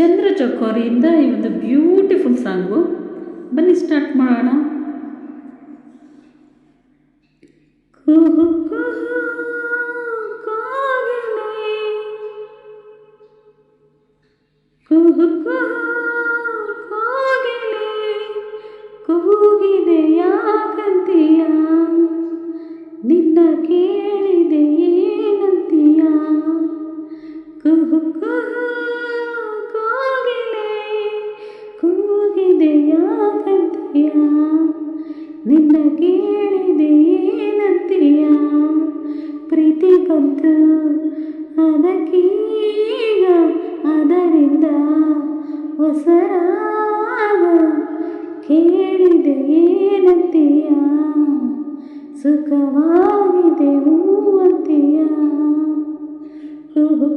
ಚಂದ್ರ ಚಕೋರಿಯಿಂದ ಈ ಒಂದು beautiful song. ಬನ್ನಿ ಸ್ಟಾರ್ಟ್ ಮಾಡೋಣ. ಕುಹು ಕುಹು ಕುಹು ಕೋಗಿಲೆ ಕೂಗಿದೆ ಯಾಕಂತೀಯ ನಿನ್ನ ಕೇಳಿದೆ ಏನಂತೀಯ? ಕುಹು ಕೂಗಿದೆ ಯಾಕಂತೀಯ ನಿನ್ನ ಕೇಳಿದೆ ಏನಂತೀಯ ಪ್ರೀತಿ ಬಂತು ಅದಕ್ಕೀಗ ಅದರಿಂದ ಹೊಸರಾಗ ಕೇಳಿದೆ ಏನಂತೀಯ ಸುಖವಾಗಿದೆ ಹೂವಂತೀಯ? ಕುಹು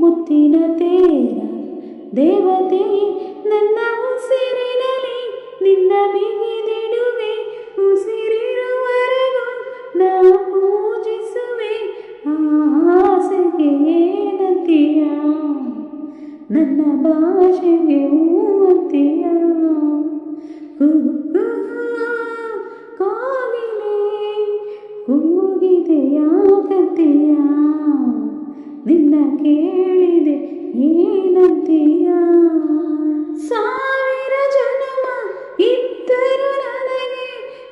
ಮುತ್ತಿನ ತೇರ ದೇವತೆ, ನನ್ನ ಉಸಿರಿನಲಿ ನಿನ್ನ ಬಿಗಿದಿಡುವೆ. ಉಸಿರಿರುವರೆಗೂ ನಾ ಪೂಜಿಸುವೆ. ಆಸೆಗೆ ಏನಂತೀಯ ನನ್ನ ಭಾಷೆಗೆ ಕೂಗಿದೆಯಾಗತ್ತೀಯ ಕಾಗಿಲೆ ಕೂಗಿದೆ ಯಾಕಂತೀಯ ನಿನ್ನ ಕೇಳಿದೆ ಏನಂತೀಯ ಸಾವಿರ ಜನ್ಮ ಇದ್ದರು ನನಗೆ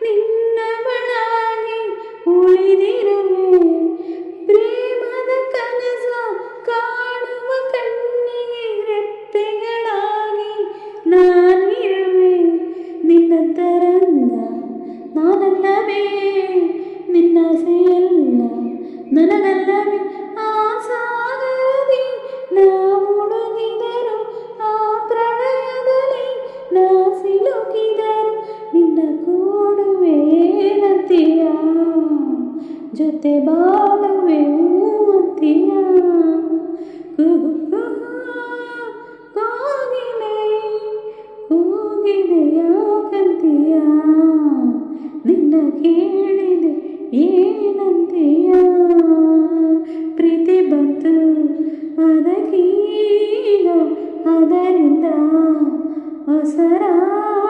ನಿನ್ನವಳಾಗಿ ಉಳಿದಿರುವೆ ಪ್ರೇಮದ ಕನಸ ಕಾಣುವ ಕಣ್ಣಿಗೆ ರೆಪ್ಪೆಗಳಾಗಿ ನಾನಿರುವೆ ನಿನ್ನ ತರಂಗ ನಾನಲ್ಲವೇ ನಿನ್ನ ಸೆಯಲ್ಲ ನನಗಲ್ಲವೇ ಆ ಸಾಗರದಿ ನಾ ಮುಳುಗಿದರು ಆ ಪ್ರಳಯದಲ್ಲಿ ನಾ ಸಿಲುಕಿದರು. ನಿನ್ನ ಕೂಡುವೆ ಏನಂತೀಯ ಜೊತೆ ಬಾಳುವೆ ಹೂವಂತೀಯ ಅದಕ್ಕೀಗ ಅದರಿಂದ ಹೊಸರಾಗ